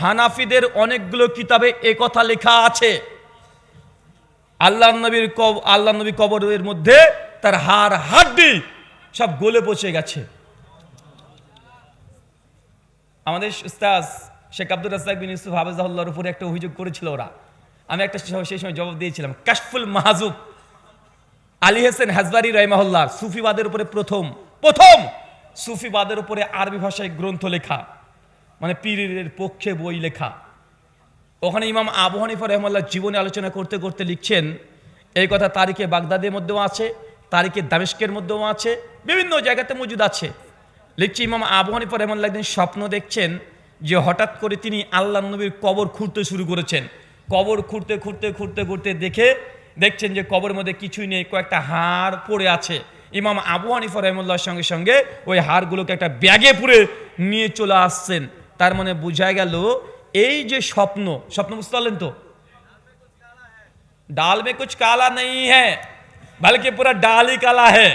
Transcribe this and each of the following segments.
হানাফিদের অনেকগুলো কিতাবে এ কথা লেখা আছে। আল্লাহ নবীর আল্লাহ নবী কবরের মধ্যে তার হাড়, হাড্ডি সব গলে পচে গেছে। আমাদের উস্তাজ শেখ আব্দুল রাজাক বিন ইউসুফ হাফেজাহুল্লাহর উপরে একটা অভিযোগ করেছিল ওরা। আমি একটা সেই সময় জবাব দিয়েছিলাম, কাশফুল মাহাজুব আলী হোসেন হাজবারি রহমাহুল্লাহ, সুফিবাদের উপরে প্রথম প্রথম সুফিবাদের উপরে আরবি ভাষায় গ্রন্থ লেখা। মানে পীরের পক্ষে বই লেখা। ওখানে ইমাম আবু হানিফা রহমাল্লাহ জীবনে আলোচনা করতে করতে লিখছেন, এই কথা তারিখে বাগদাদের মধ্যেও আছে, তারিখে দামেস্কের মধ্যেও আছে, বিভিন্ন জায়গাতে মজুদ আছে। লিখছি ইমাম আবু হানিফা রহমাল্লাহ একদিন স্বপ্ন দেখছেন যে হঠাৎ করে তিনি আল্লাহ নবীর কবর খুঁড়তে শুরু করেছেন। কবর খুঁড়তে খুঁড়তে খুঁড়তে খুঁড়তে দেখে দেখছেন যে কবরের মধ্যে কিছুই নেই, কয়েকটা হাড় পড়ে আছে। ইমাম আবু হানিফা রহমুল্লাহর সঙ্গে সঙ্গে ওই হাড়গুলোকে একটা ব্যাগে পুরে নিয়ে চলে আসছেন। তার মানে বুঝা গেল, এই যে স্বপ্ন স্বপ্ন বুঝতে পারলেন তো? ডাল মে কুচ কালা নেই হ্যাঁ বলকি পুরা ডালই কালা হ্যাঁ।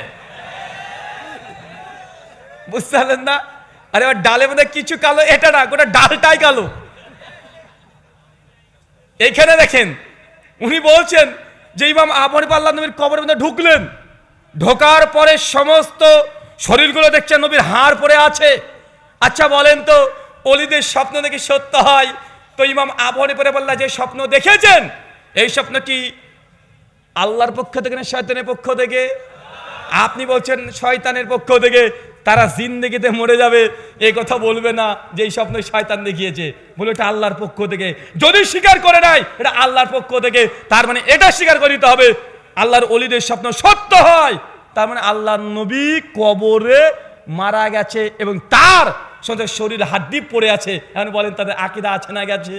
বুঝতে পারলেন না? আরে ডালের মধ্যে কিছু কালো, এটা না, গোটা ডালটাই কালো। এইখানে দেখেন, উনি বলছেন যে ইমাম আবর পাল্লা নবীর কবর মধ্যে ঢুকলেন, ঢোকার পরে সমস্ত শরীরগুলো দেখছেন নবীর হাড় পরে আছে। আচ্ছা বলেন তো অলিদের স্বপ্ন দেখে সত্য হয়? তো ইমাম আবহরে পরে বললা, যে স্বপ্ন দেখেছেন, এই স্বপ্ন কি আল্লাহর পক্ষ থেকে না শয়তানের পক্ষ থেকে? আপনি বলছেন শয়তানের পক্ষ থেকে, তারা জিন্দেগিতে মরে যাবে এই কথা বলবে না যে এই স্বপ্ন শয়তান দেখিয়েছে। বলে এটা আল্লাহর পক্ষ থেকে। যদি স্বীকার করে নাই, এটা আল্লাহর পক্ষ থেকে। তার মানে এটা স্বীকার করে নিতে হবে, আল্লাহর অলিদের স্বপ্ন সত্য হয়। তার মানে আল্লাহ নবী কবরে মারা গেছে এবং তার সাথে শরীর হাড্ডি পড়ে আছে। এখন বলেন, তাদের আকিদা আছে না গেছে?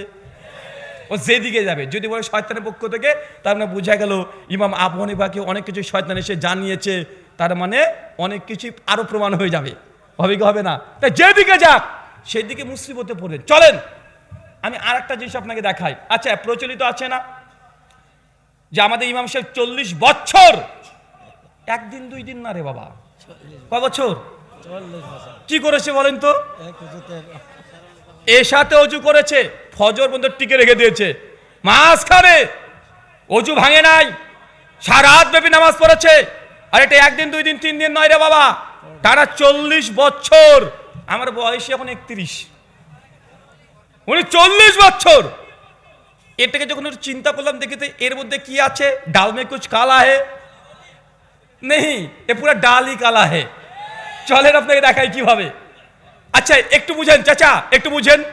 ও যেদিকে যাবে। যদি বলে শয়তানের পক্ষ থেকে, তার মানে বোঝা গেল, ইমাম আবু হানিফাকে অনেক কিছু শয়তান এসে জানিয়েছে। তার মানে অনেক কিছু আরও প্রমাণ হয়ে যাবে। হবে কি হবে না? তাই যেদিকে যাক সেই দিকে মুসিবতে পড়ে চলেন, আমি আর একটা জিনিস আপনাকে দেখাই। আচ্ছা প্রচলিত আছে না? যে আমাদের ইমাম সাহেব চল্লিশ বছর, একদিন, দুই দিন না রে বাবা? ক বছর? কি করেছে বলেন তো? এর সাথে অজু করেছে ফজর পর্যন্ত টিকে রেখে দিয়েছে। মাঝখানে অজু ভাঙে নাই সারাত ব্যাপী নামাজ পড়েছে। আর এটা একদিন দুই দিন তিন দিন নয় রে বাবা। তারা চল্লিশ বছর। আমার বয়স এখন একত্রিশ। উনি চল্লিশ বছর। এটাকে যখন একটু চিন্তা করলাম দেখিতে এর মধ্যে কি আছে? ডাল মে কুছ কালা হে? নেই এ পুরা ডাল হি কালা হে। চলেন আপনাকে দেখাই কীভাবে। আচ্ছা একটু বুঝেন, চাচা, একটু বুঝেন।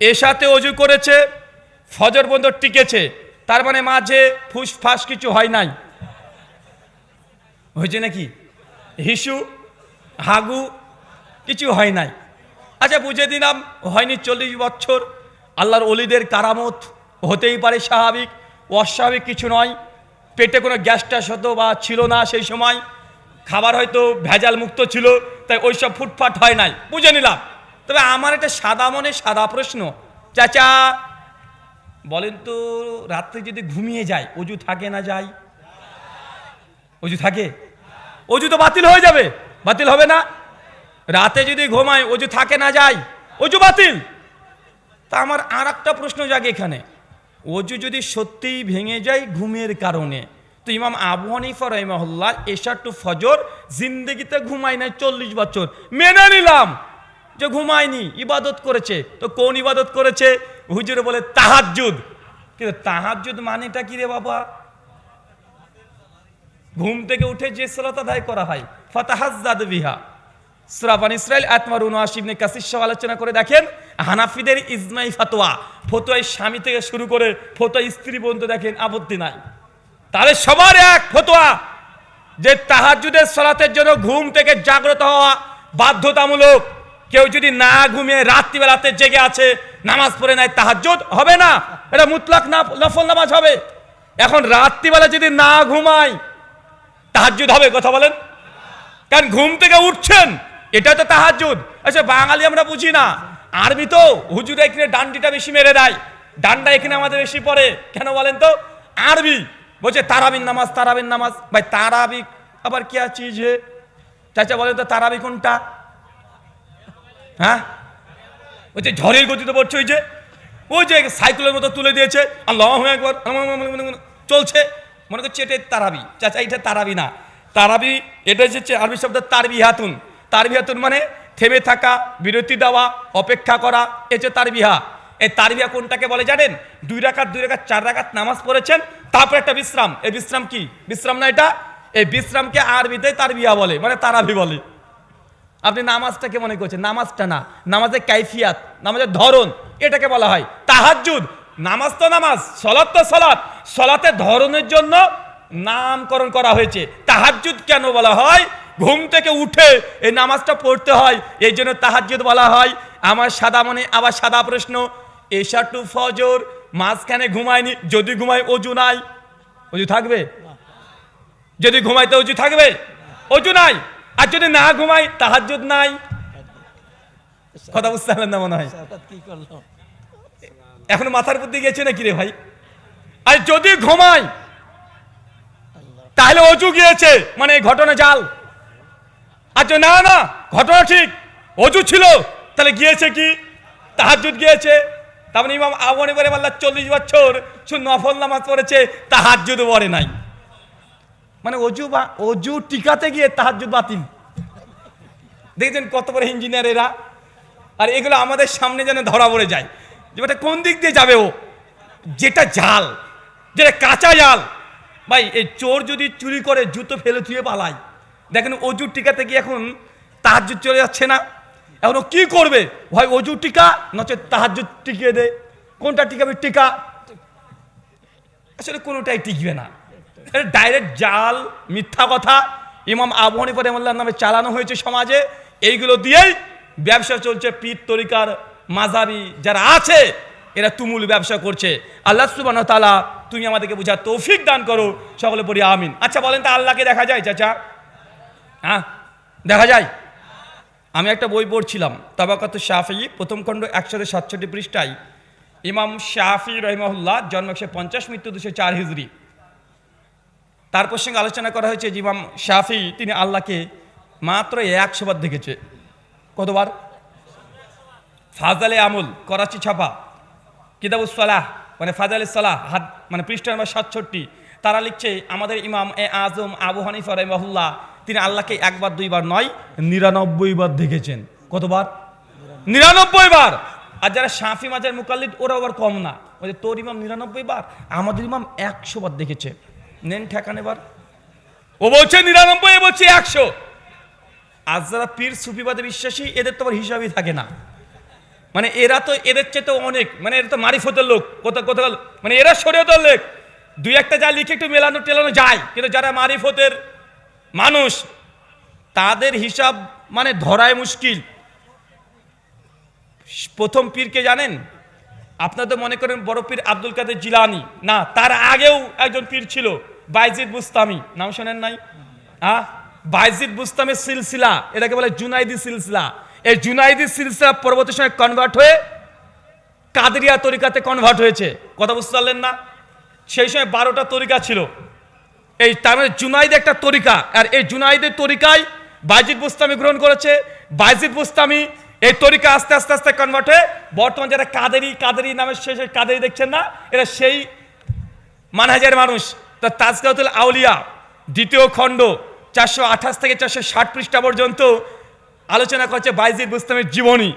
এর সাথে অজু করেছে, ফজর বন্ধ টিকেছে, তার মানে মাঝে ফুস ফাস কিছু হয় নাই। হয়েছে নাকি? হিসু, হাগু, কিছু হয় নাই। আচ্ছা বুঝে দিলাম, হয়নি চল্লিশ বছর। আল্লাহর অলিদের কারামত হতেই পারে স্বাভাবিক, অস্বাভাবিক কিছু নয়। পেটে কোনো গ্যাস ট্যাস হতো বা ছিল না সেই সময়। খাবার হয়তো ভেজাল মুক্ত ছিল, তাই ওইসব ফুটফাট হয় নাই। বুঝে নিলাম। তবে আমার একটা সাদা মনে সাদা প্রশ্ন। চাচা, বলেন তো, রাত্রে যদি ঘুমিয়ে যায় অজু থাকে না যায় অজু থাকে? অজু তো বাতিল হয়ে যাবে। বাতিল হবে না? রাতে যদি ঘুমায় অজু থাকে না যায় অজু বাতিল! তা আমার আর একটা প্রশ্ন জাগে এখানে। অজু যদি সত্যিই ভেঙে যায় ঘুমের কারণে তো ইমাম আবু হানিফা রহিমাহুল্লাহ এশা টু ফজর জিন্দগিতে ঘুমায় নাই চল্লিশ বছর। মেনে নিলাম যে ঘুমায়নি, ইবাদত করেছে। তো কোন ইবাদত করেছে? হুজুরে বলে, তাহাজ্জুদ। কিন্তু তাহাজ্জুদ মানেটা কি রে বাবা? ঘুম থেকে উঠে যে সালাত আদায় করা হয়, ফাতাহাজ্জাদ বিহা। সুরাবান ইসরায়েল আতমার উনআশি, ইবনে কাসির সহ আলোচনা করে দেখেন, হানাফিদের ইজমাই ফাতোয়া ফতোয়াই স্বামী থেকে শুরু করে ফতোয়া স্ত্রী পর্যন্ত দেখেন আপত্তি নাই। তাদের সবার এক ফতোয়া যে তাহাজুদের সলাতের জন্য ঘুম থেকে জাগ্রত হওয়া বাধ্যতামূলক। কেউ যদি না ঘুমিয়ে রাত্রিবেলাতে জেগে আছে, নামাজ পড়ে নেয় তাহাজ্জুদ হবে না। এটা মুতলাক না নফল নামাজ হবে। এখন রাত্রিবেলা যদি না ঘুমায়, তাহাজ্জুদ হবে কথা বলেন। কারণ ঘুম থেকে উঠছেন, এটা তো তাহাজুদ আচ্ছা বাঙালি আমরা বুঝি না। আরবি তো হুজুর এখানে ডান্ডিটা বেশি মেরে দেয়। ডান্ডা এখানে আমাদের বেশি পড়ে। কেন বলেন তো? আরবি। বলছে তারাবিন নামাজ তারাবিন নামাজ। ভাই, তারাবি আবার কি চিজ হে? চাচা বলে তো, তারাবি কোনটা? হ্যাঁ? যে ঝড়ের গতিতে পড়ছে ওই যে ওই যে সাইকেলের মতো তুলে দিয়েছে। আল্লাহ একবার চলছে। মনে করছে, এটা তারাবি। চাচা, এটা তারাবি না। তারাবি, এটা হচ্ছে আরবি শব্দ তারবি হাতুন তারবি হাতুন মানে থেমে থাকা, বিরতি দেওয়া, অপেক্ষা করা, এ হচ্ছে তারবিহা। এই তারবিয়া কোনটাকে বলে জানেন? দুই রাকাত দুই রাকাত, চার রাকাত নামাজ পড়েছেন তারপর একটা বিশ্রাম। এই বিশ্রাম কি? বিশ্রাম না এটা? এই বিশ্রামকে আরবিতে তার বিয়া বলে মানে তারাবি বলে। আপনি নামাজটাকে মনে করছেন, নামাজটা না, নামাজের কাইফিয়াত, নামাজের ধরন, এটাকে বলা হয় তাহাজ্জুদ। নামাজ তো নামাজ, সলাৎ তো সলাৎ। সলাতের ধরনের জন্য নামকরণ করা হয়েছে। তাহাজ্জুদ কেন বলা হয়? ঘুম থেকে উঠে এই নামাজটা পড়তে হয়, এই জন্য তাহাজ্জুদ বলা হয়। আমার সাদা মনে আবার সাদা প্রশ্ন, এশা টু ফজর মাঝখানে ঘুমায়নি, যদি ঘুমায় অজু নাই। অজু থাকবে? যদি ঘুমাইতে অজু থাকবে? অজু নাই। আর যদি না ঘুমাই তাহাজ্জুদ নাই। কথা বুঝতে পারলেন না মনে হয়? এখন মাথার বুদ্ধি গেছে নাকি রে ভাই? আর যদি ঘুমাই তাহলে অজু গিয়েছে মানে ঘটনা জাল। আর না না, ঘটনা ঠিক, অজু ছিল, তাহলে গিয়েছে কি? তাহাজুদ গিয়েছে। তার মানে ইমাম আবনে বলে বললা চল্লিশ বছর শুধু নফল নামাজ পড়েছে তাহাজুদ পড়ে নাই। মানে অজু বা, অজু টিকাতে গিয়ে তাহাজুদ বাতিল। দেখছেন কত বড় ইঞ্জিনিয়ার এরা। আর এগুলো আমাদের সামনে যেন ধরা পড়ে যায়। যে ওটা কোন দিক দিয়ে যাবে ও? যেটা জাল, যেটা কাঁচা জাল। ভাই, এই চোর যদি চুরি করে, জুতো ফেলে থুয়ে পালায়। দেখেন অজুর টিকাতে গিয়ে এখন তাহাজুদ চলে যাচ্ছে না। এখন কি করবে? হয় অজুর টিকা নচে তাহাজ টিকিয়ে দে। কোনটা টিকাবে? টিকা। আসলে কোনোটাই টিকবে না। ডাইরেক্ট জাল, মিথ্যা কথা। ইমাম আবু হানিফা রহমাল্লাহর নামে চালানো হয়েছে সমাজে। এইগুলো দিয়েই ব্যবসা চলছে পীর তরিকার মাঝাবি। যারা আছে, এরা তুমুল ব্যবসা করছে। আল্লাহ সুবান তালা তুমি আমাদেরকে বোঝা তৌফিক দান করো। সকলে পড়ি আমিন। আচ্ছা বলেন তো আল্লাহকে দেখা যায়, চাচা? হ্যাঁ? দেখা যায়? আমি একটা বই পড়ছিলাম, তাবাকাত শাফি, প্রথম খণ্ড একশো সাতষট্টি পৃষ্ঠায়। ইমাম শাফি রহিমাহুল্লাহ জন্ম একশো পঞ্চাশ, মৃত্যু দুশো চার হিজড়ি তার প্রসঙ্গে আলোচনা করা হয়েছে যে ইমাম শাফি, তিনি আল্লাহকে মাত্র একশো বার দেখেছে। কতবার? ফাজালে আমল, করাচি ছাপা। কিতাবুস সালাহ মানে ফাজালে সালাহ হাত মানে পৃষ্ঠা নম্বর সাতষট্টি। তারা লিখছে, আমাদের ইমাম এ আজম আবু হানিফা রহমাহুল্লাহ তিনি আল্লাহকে একবার, দুইবার, নয়, নিরানব্বই বার দেখেছেন। কতবার? নিরানব্বই বার। আর যারা শাফি মাজার মুকাল্লিদ ওরা আবার কম না। ওই তোর ইমাম নিরানব্বই বার, আমাদের ইমাম একশো বার দেখেছে। নেন ঠেকান এবার। ও বলছে নিরানব্বই, এ বলছে একশো। আজ যারা পীর সুফিবাদে বিশ্বাসী, এদের তো আবার হিসাবই থাকে না। মানে এরা তো এদের চেয়ে তো অনেক মানে এরা তো মারিফতের লোক। কোথাও কোথাও মানে এরা শরীয়তের লোক। দুই একটা যা লিখে একটু মেলানো টেলানো যায়, কিন্তু যারা মারিফতের মানুষ তাদের হিসাব মানে ধরায় মুশকিল। প্রথম পীরকে জানেন? আপনারা তো মনে করেন বড় পীর আব্দুল কাদের জিলানি। না, তার আগেও একজন পীর ছিল, বাইজিদ বুস্তামি। নাম শোনেন নাই? হ্যাঁ বাইজিদ বুস্তামের সিলসিলা, এটাকে বলে জুনাইদি সিলসিলা। এই জুনাইদি সিলসিলা পরবর্তী সময় কনভার্ট হয়ে কাদরিয়া তরিকাতে কনভার্ট হয়েছে। কথা বুঝতে পারলেন না? সেই সময় বারোটা তরিকা ছিল। এই তার মানে জুনাইদ একটা তরিকা। আর এই জুনাইদের তরিকায় বাইজিদ বুস্তামি গ্রহণ করেছে। বাইজিদ বুস্তামি এই তরিকা আস্তে আস্তে আস্তে কনভার্ট হয়ে বর্তমান যারা কাদেরি কাদেরি নামের শেষে কাদেরি দেখছেন না, এরা সেই মানহাজের মানুষ। তা তাজকাতুল আউলিয়া, দ্বিতীয় খণ্ড, চারশো আঠাশ থেকে চারশো ষাট পৃষ্ঠা পর্যন্ত আলোচনা করছে বাইজিদ বুস্তামের জীবনী।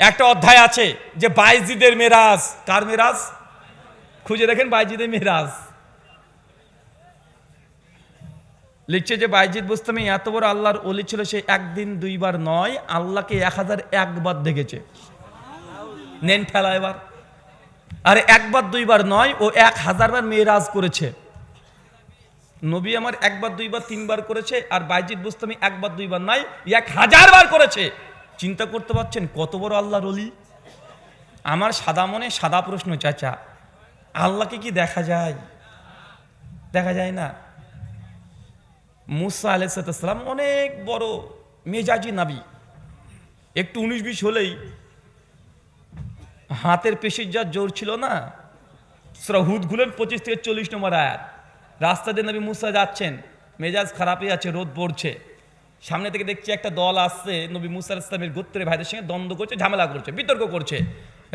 একটা অধ্যায় আছে যে বাইজিদের মেরাজ, কার মেরাজ? খুঁজে দেখেন বাইজিদের মেরাজ। লিখছে যে, বাইজিদ বুস্তামি এত বড় আল্লাহর অলি ছিল সে একদিন, দুইবার নয়, আল্লাহকে এক হাজার একবার দেখেছে। নেন ঠেলা এবার। আর একবার, দুইবার নয়, ও এক হাজারবার মেয়েরাজ করেছে। নবী আমার একবার, দুইবার, তিনবার করেছে, আর বাইজিদ বুস্তামি একবার, দুইবার নয়, এক হাজার বার করেছে। চিন্তা করতে পারছেন কত বড় আল্লাহর অলি আমার সাদা মনে সাদা প্রশ্ন, চাচা, আল্লাহকে কি দেখা যায়? দেখা যায় না? মুসা আলাইসালাম অনেক বড় মেজাজি নাবি। একটু উনিশ বিশ হলেই হাতের পেশির যা জোর ছিল না হুদ গুলেন পঁচিশ থেকে চল্লিশ নম্বর আয়াত। রাস্তা দিয়ে নবী মুসা যাচ্ছেন, মেজাজ খারাপই আছে, রোদ পড়ছে। সামনে থেকে দেখছি একটা দল আসছে, নবী মুসার ইসলামের গোত্রের ভাইদের সঙ্গে দ্বন্দ্ব করছে, ঝামেলা করছে, বিতর্ক করছে,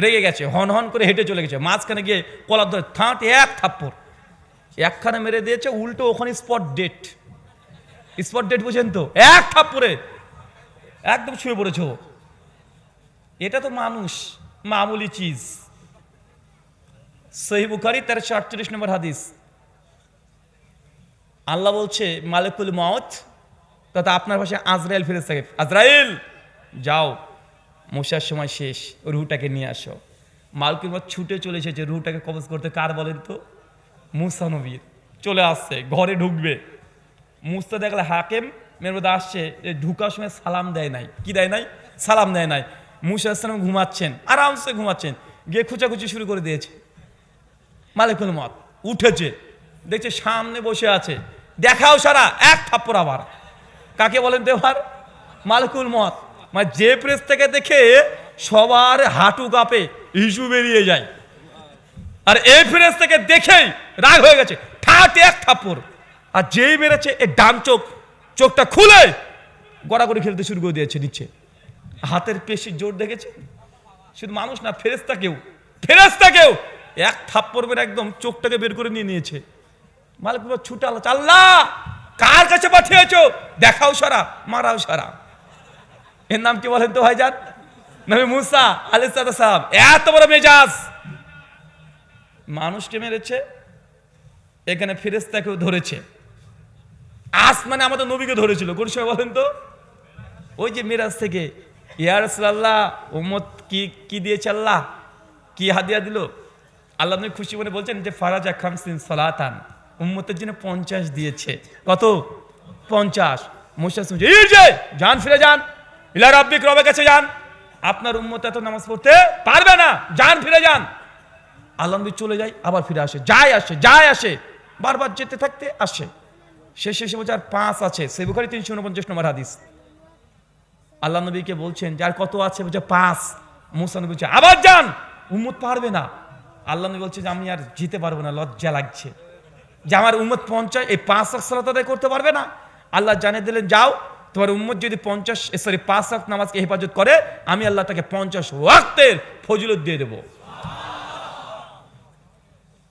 রেগে গেছে, হন হন করে হেঁটে চলে গেছে। মাঝখানে গিয়ে কলার ধরে থাঁট, এক থাপ্পড়। একখানে মেরে দিয়েছে, উল্টো ওখানে স্পট ডেট স্পট ডেট বুঝেন তো? এক থাপ্পড়ে। একদম শুয়ে পড়েছ। এটা তো মানুষ, মামুলি চিজ। সহি বুখারি তেরোশো আটচল্লিশ নম্বর হাদিস। আল্লাহ বলছে, মালিকুল মত তথা আপনার পাশে আজরাইল ফিরে থাকে আজরাইল, যাও, মশার সময় শেষ, রুহটাকে নিয়ে আসো। মালকুল মত ছুটে চলে এসেছে, রুহটাকে কবজ করতে কার বলেন তো? মুসা নবীর। চলে আসছে, ঘরে ঢুকবে। মুস্তা দেখলে হাকেম মধ্যে আসছে ঢুকার সময় সালাম দেয় নাই। কি দেয় নাই? সালাম দেয় নাই। মুসা ইসলাম ঘুমাচ্ছেন, আরামসে ঘুমাচ্ছেন। গিয়ে খুচাখুচি শুরু করে দিয়েছে। মালিকুল মত উঠেছে, দেখছে সামনে বসে আছে। দেখাও সারা, এক থাপ্পড় আবার। কাকে বলেন তো এবার? মালিকুল মত মানে যে প্রেস থেকে দেখে সবার হাঁটু কাঁপে ইস্যু বেরিয়ে যায়। আর এই ফ্রেস থেকে দেখেই রাগ হয়ে গেছে। ঠাট এক থাপ্পড়। আর যেই মেরেছে এ ডান চোখ চোখটা খুলে গড়াগড়ি খেলতে শুরু করে দিয়েছে নিচে হাতের পেশির জোর দেখেছে? শুধু মানুষ না ফেরেস্তা কেউ ফেরেস্তা কেউ এক থাপ্পড় মেরে একদম চোখটাকে বের করে নিয়ে নিয়েছে। মালিক বলল, ছুটে আল্লাহ আল্লাহ কার কাছে পাঠিয়েছো? দেখাও সারা মারাও সারা। এর নাম কি বলেন তো ভাইজান? নবী মুসা আলি সাহেব এত বড় মেজাজ। মানুষকে মেরেছে এখানে ফেরেস্তাকেও ধরেছে। আসমানে আমাদের নবীকে ধরেছিল। কোন সময় বলেন তো? ওই যে মিরাজ থেকে ইয়ার আল্লাহ উম্মত কি কি দিয়েছে আল্লাহ? কি হাদিয়া দিল? আল্লাহ নবী খুশি মনে বলছেন যে, ফারাজা খামসিন সালাতান, উম্মতের জন্য পঞ্চাশ দিয়েছে। কত? পঞ্চাশ। যে, যান, ফিরে যান। ইলা রাব্বিক, রবের কাছে যান। আপনার উম্মত এত নামাজ পড়তে পারবে না। যান, ফিরে যান। আল্লাহ নবী চলে যায়, আবার ফিরে আসে। যায় আসে যায় আসে। বারবার যেতে থাকতে আসে। শেষে এসে বলছে, আর পাঁচ আছে। সেই বুখারি তিনশো উনপঞ্চাশ নম্বর হাদিস। আল্লাহ নবীকে বলছেন, যার কত আছে? বলছে, পাঁচ। মুসা নবী বলছে, আবার যান! উম্মত পারবে না। আল্লাহ নবী বলছে যে, আমি আর যেতে পারব না, লজ্জা লাগছে। যে, আমার উম্মত পঞ্চাশ, এই পাঁচ সালাত আদায় করতে পারবে না? আল্লাহ জানিয়ে দিলেন, যাও, তোমার উম্মত যদি পঞ্চাশ সরি পাঁচ ওয়াক্ত নামাজকে হেফাজত করে, আমি আল্লাহ তাকে পঞ্চাশ ওয়াক্তের ফজিলত দিয়ে দেবো।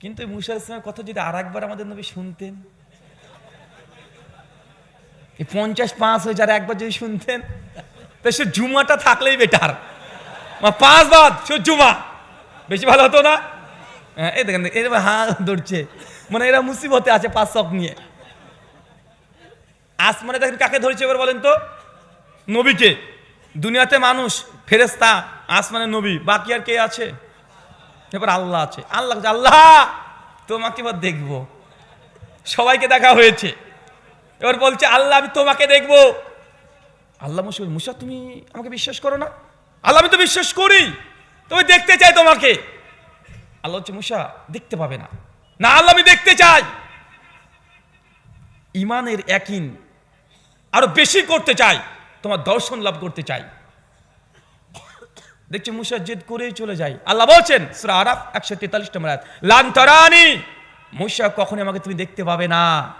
কিন্তু মুসা ইসলামের কথা যদি আর একবার আমাদের নবী শুনতেন এই পঞ্চাশ পাঁচ হয়ে যারা একবার যদি শুনতেন তো সে জুমাটা থাকলেই বেটার পাঁচ বাদ সে জুমা। বেশি ভালো হতো না? হ্যাঁ, এই দেখেন এরকম হা ধরছে। মানে এরা মুসিবতে আছে পাঁচ শখ নিয়ে। আসমানে দেখেন কাকে ধরেছে এবার বলেন তো? নবীকে। দুনিয়াতে মানুষ ফেরেস্তা আসমানে নবী। বাকি আর কে আছে? এবার আল্লাহ আছে। আল্লাহ আল্লাহ তোমাকে এবার দেখব। সবাইকে দেখা হয়েছে। এবার বলছে, আল্লাহ, আমি তোমাকে দেখব। আল্লাহ মুসা মুসা, তুমি আমাকে বিশ্বাস করো না? আল্লাহ, আমি তো বিশ্বাস করি। তবে দেখতে চাই তোমাকে। আল্লাহ হচ্ছে মুসা, দেখতে পাবে না। না, আল্লাহ, আমি দেখতে চাই। ইমানের একিন আরও বেশি করতে চাই, তোমার দর্শন লাভ করতে চাই। দেখছি, মুসা জেদ করেই চলে যায়। আল্লাহ বলছেন, সুরা আরাফ একশো তেতাল্লিশ নম্বর লান মুসা, কখনই আমাকে তুমি দেখতে পাবে না।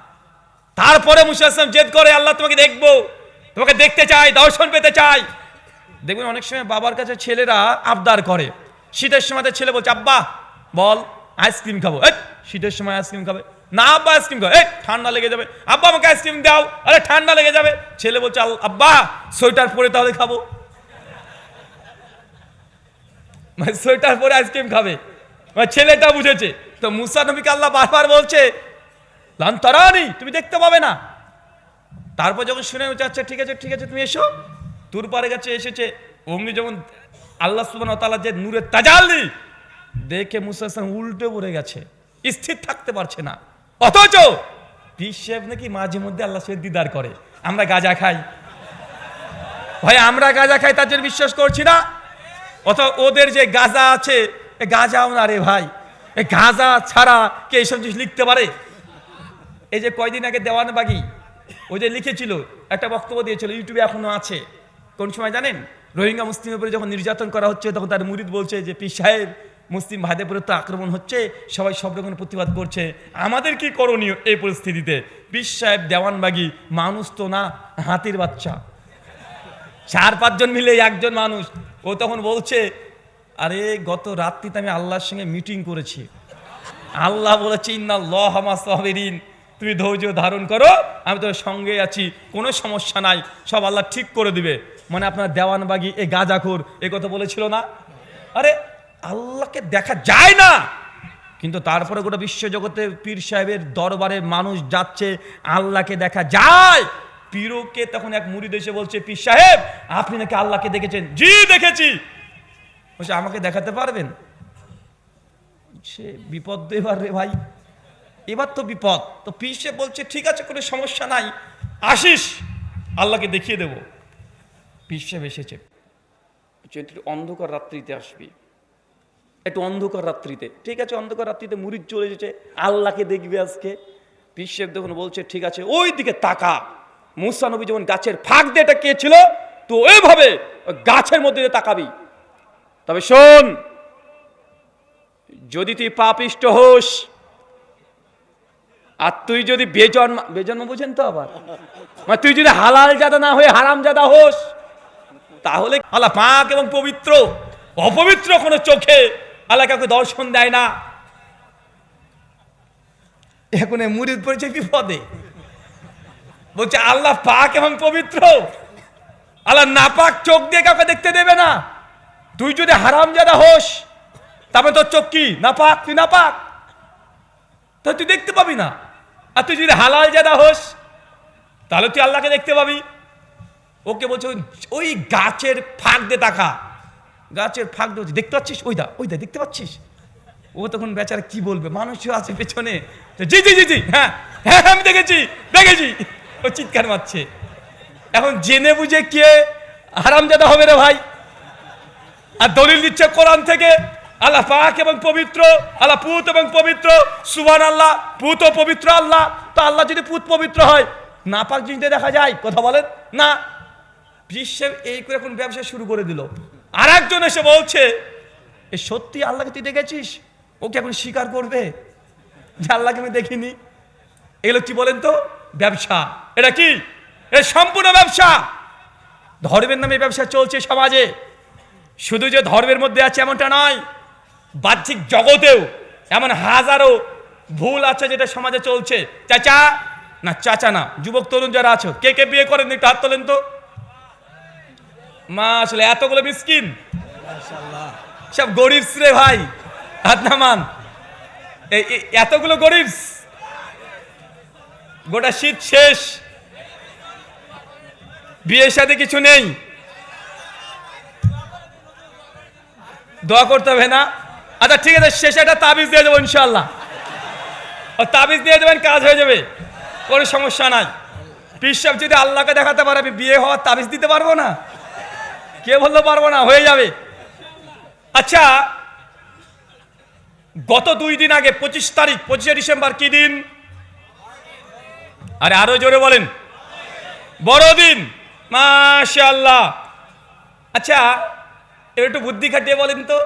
তারপরে মুসা আসলাম জেদ করে, আল্লাহ তোমাকে দেখব। তোমাকে দেখতে চাই, দর্শন পেতে চাই। দেখবেন অনেক সময় বাবার কাছে ছেলেরা আবদার করে। শীতের সময় ছেলে বলছে, আব্বা, বল, আইসক্রিম খাব। এই, শীতের সময় আইসক্রিম খাবে। না, আব্বা, আইসক্রিম খাবে। এই, ঠান্ডা লেগে যাবে। আব্বা, আমাকে আইসক্রিম দাও। আরে, ঠান্ডা লেগে যাবে। ছেলে বলছে, "আল- আব্বা, সোয়েটার পরে তাহলে খাব। মানে সোয়েটার পরে আইসক্রিম খাবে। মানে ছেলেটা বুঝেছে। তো মুসা নবীকে আল্লাহ বারবার বলছে লান্তরানি, তুমি দেখতে পাবে না। তারপর যখন শুনে যাচ্ছে ঠিক আছে ঠিক আছে, তুমি এসো। তোর পারে গেছে এসেছে অমনি যখন আল্লাহ সুবান তালা যে নূরের তাজাল্লি দেখে মুসা উল্টে পড়ে গেছে, স্থির থাকতে পারছে না। অথচ সাহেব নাকি মাঝে মধ্যে আল্লাহ সাহেব দিদার করে, আমরা গাঁজা খাই। ভাই, আমরা গাঁজা খাই, তার জন্য বিশ্বাস করছি না। অথবা ওদের যে গাঁজা আছে গাঁজাও না রে ভাই গাঁজা ছাড়া কে এইসব জিনিস লিখতে পারে? এই যে কয়দিন আগে দেওয়ান বাগি ও যে লিখেছিল, একটা বক্তব্য দিয়েছিল, ইউটিউবে এখনও আছে। কোন সময় জানেন? রোহিঙ্গা মুসলিমের উপরে যখন নির্যাতন করা হচ্ছে, তখন তার মুরিদ বলছে যে পি সাহেব, মুসলিম ভাইদের তো আক্রমণ হচ্ছে, সবাই সব রকমের প্রতিবাদ করছে। আমাদের কি করণীয় এই পরিস্থিতিতে? পীর সাহেব দেওয়ানবাগি মানুষ তো না, হাতির বাচ্চা। চার, পাঁচজন মিলে একজন মানুষ। ও তখন বলছে, আরে, গত রাত্রিতে আমি আল্লাহর সঙ্গে মিটিং করেছি। আল্লাহ বলেছে ইন্না ল হামা সাহরিন তুমি ধৈর্য ধারণ করো, আমি তোর সঙ্গে আছি, কোনো সমস্যা নাই, সব আল্লাহ ঠিক করে দিবে। মানে আপনার দেওয়ানবাগি, এ গাজাখোর, এ কথা বলেছিল না? আরে, আল্লাহকে দেখা যায় না। কিন্তু তারপরে গোটা বিশ্বজগতে পীর সাহেবের দরবারে মানুষ যাচ্ছে, আল্লাহকে দেখা যায়। পীরকে তখন এক মুড়ি দেশে বলছে, পীর সাহেব, আপনি নাকি আল্লাহকে দেখেছেন? জি, দেখেছি। বলছে, আমাকে দেখাতে পারবেন? সে বিপদ এবার রে ভাই। এবার তো বিপদ। তো পিসে বলছে, ঠিক আছে, কোনো সমস্যা নাই। আসিস, আল্লাহকে দেখিয়ে দেব। পিসে এসেছে। অন্ধকার রাত্রিতে আসবি। একটু অন্ধকার রাত্রিতে। ঠিক আছে, অন্ধকার রাত্রিতে মুড়িদ চলে এসেছে, আল্লাহকে দেখবি আজকে। পিসেব যখন বলছে, ঠিক আছে, ওই দিকে তাকা। মুসা নবী যেমন গাছের ফাঁক দিয়ে এটা কে ছিল তো ওইভাবে গাছের মধ্যে দিয়ে তাকাবি। তবে শোন, যদি তুই পাপিষ্ট হোস আর তুই যদি বেজন্ম বেজন্ম বুঝেন তো আবার। মানে তুই যদি হালাল জাদা না হয়ে হারাম জাদা হোস, তাহলে আল্লাহ পাক এবং পবিত্র, অপবিত্র কোনো চোখে আল্লাহ কাউকে দর্শন দেয় না। এখন মুরিদ পড়েছে বিপদে। বলছে, আল্লাহ পাক এবং পবিত্র। আল্লাহ নাপাক চোখ দিয়ে কাউকে দেখতে দেবে না। তুই যদি হারাম জাদা হোস তবে তোর চোখ কি? নাপাক? তুই নাপাক। তো তুই দেখতে পাবি না। আর তুই যদি হালাল জাদা হোস তাহলে তুই আল্লাহকে দেখতে পাবি। ওকে বলছে ওই- গাছের ফাঁক দিয়ে তাকা। গাছের ফাঁক বলছে, দেখতে পাচ্ছিস? ওই দা ওই দা দেখতে পাচ্ছিস? ও তখন বেচারা কি বলবে? মানুষও আছে পেছনে। জি জি জি জি হ্যাঁ হ্যাঁ আমি দেখেছি দেখেছি। ও চিৎকার মারছে। এখন জেনে বুঝে কে হারাম হারামজাদা হবে রে ভাই? আর দলিল দিচ্ছে কোরআন থেকে। আল্লাহ পাক এবং পবিত্র, আল্লাহ পুত এবং পবিত্র সুবান আল্লাহ পুত ও পবিত্র আল্লাহ। তো আল্লাহ যদি পুত পবিত্র হয় না পাক জিনিসটা দেখা যায়, কথা বলেন? না। বিশ্বে এই করে এখন ব্যবসা শুরু করে দিল। আর একজন এসে বলছে, এ সত্যি আল্লাহকে তুই দেখেছিস? ওকে এখন স্বীকার করবে? যে আল্লাহকে আমি দেখিনি। এগুলো কি বলেন তো? ব্যবসা। এটা কি? এটা সম্পূর্ণ ব্যবসা। ধর্মের নামে ব্যবসা চলছে সমাজে। শুধু যে ধর্মের মধ্যে আছে এমনটা নয় বাহ্যিক জগতেও এমন হাজারো ভুল আছে যেটা সমাজে চলছে। চাচা? না চাচা না, যুবক, তরুণ যারা আছো, কে কে বিয়ে করেন একটু হাত তোলেন তো। মা আসলে এতগুলো মিসকিন। সব গরিব রে ভাই, হাত নামান। এতগুলো গরিব গোটা শীত শেষ। বিয়ের সাথে কিছু নেই। দোয়া করতে হবে না। আচ্ছা ঠিক আছে, শেষে একটা তাবিজ দিয়ে দেবো ইনশাল্লাহ তাবিজ দিয়ে দেবেন, কাজ হয়ে যাবে। কোনো সমস্যা নাই। পিসাব যদি আল্লাহকে দেখাতে পারে, আমি বিয়ে হওয়ার তাবিজ দিতে পারব না? কে বলতে পারব না? হয়ে যাবে। আচ্ছা গত দুই দিন আগে, পঁচিশ তারিখ, পঁচিশে ডিসেম্বর কি দিন? আরে আরও জোরে বলেন। বড়দিন মাশাল্লাহ আচ্ছা একটু বুদ্ধি খাটিয়ে বলেন তো।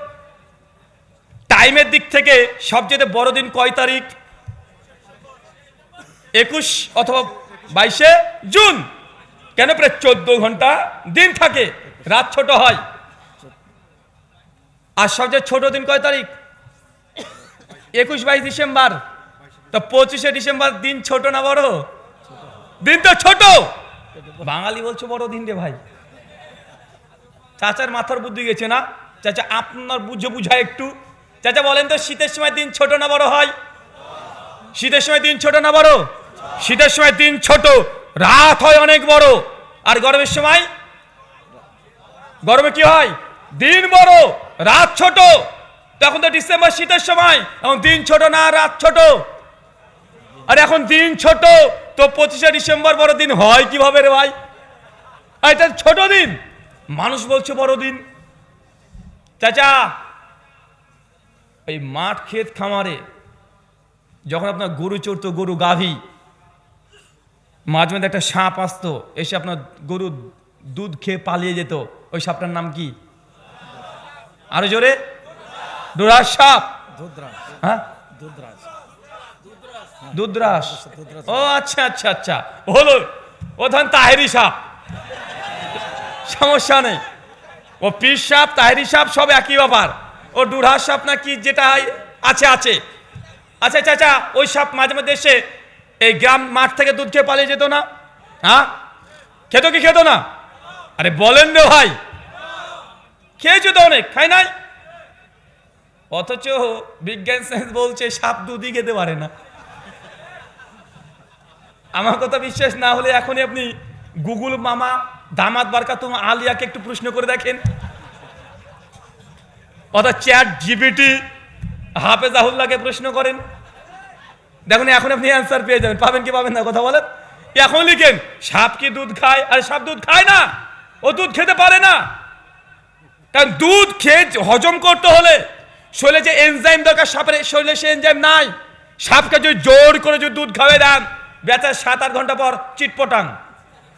টাইমের দিক থেকে সবচেয়ে বড় দিন কয় তারিখ? একুশ অথবা বাইশে জুন। কেন প্রায় চোদ্দ ঘণ্টা দিন থাকে? রাত ছোট হয়। আর সবচেয়ে ছোট দিন কয় তারিখ? একুশ, বাইশ ডিসেম্বর। তো পঁচিশে ডিসেম্বর দিন ছোট না বড়? দিন তো ছোট। বাঙালি বলছো বড় দিন রে ভাই। চাচার মাথার বুদ্ধি গেছে না? চাচা, আপনার বুঝে বুঝায় একটু। চাচা বলেন তো, শীতের সময় দিন ছোট না বড় হয়? শীতের সময় দিন ছোট না বড়? শীতের সময় দিন ছোট, রাত হয় অনেক বড়। আর গরমের সময়? গরমে কি হয়? দিন বড়, রাত ছোট। তখন তো ডিসেম্বর শীতের সময় এখন দিন ছোট না, রাত ছোট। আর এখন দিন ছোট, তো পঁচিশে ডিসেম্বর বড় দিন হয় কীভাবে রে ভাই? এটা ছোট দিন। মানুষ বলছে বড় দিন। চাচা এই মাঠ ক্ষেত খামারে যখন আপনার গরু চড়তো, গরু গাভী, মাঝে মধ্যে একটা সাপ আসতো, এসে আপনার গরু দুধ খেয়ে পালিয়ে যেত। ওই সাপটার নাম কি? আরও জোরে? ডুরাস সাপ। হ্যাঁ? ও আচ্ছা আচ্ছা আচ্ছা। হলো, ও ধন তাহেরি সাপ। সমস্যা নেই। ও পিস সাপ, তাহেরি সাপ সব একই ব্যাপার। ও ডুরাস সাপ না কি যেটা আছে আছে। আচ্ছা আচ্ছা আচ্ছা ওই সাপ মাঝে মাঝে এসে এই গ্রাম মাঠ থেকে দুধ খেয়ে পালিয়ে যেত না? হ্যাঁ? খেত কি খেত না? আরে বলেন রে ভাই। খেয়েছো তো অনেক, খাই নাই? অথচ বিজ্ঞান সায়েন্স বলছে সাপ দুধই খেতে পারে না। আমার কথা বিশ্বাস না হলে এখনই আপনি গুগল মামা দামাত বারকা তুমি আলিয়াকে একটু প্রশ্ন করে দেখেন। অর্থাৎ চ্যাট জিবিটি হাফেজাহুল্লাহকে প্রশ্ন করেন। দেখুন, এখন আপনি অ্যান্সার পেয়ে যাবেন। পাবেন কি পাবেন না, কথা বলেন। এখন লিখেন, সাপ কি দুধ খায়? আর, সাপ দুধ খায় না। ও দুধ খেতে পারে না। কারণ দুধ খেয়ে হজম করতে হলে শরীরে যে এনজাইম দরকার, সাপের শরীরে সে এনজাইম নাই। সাপকে যদি জোর করে যদি দুধ খাওয়াই দেন, বেচার সাত আট ঘণ্টা পর চিটপটাং।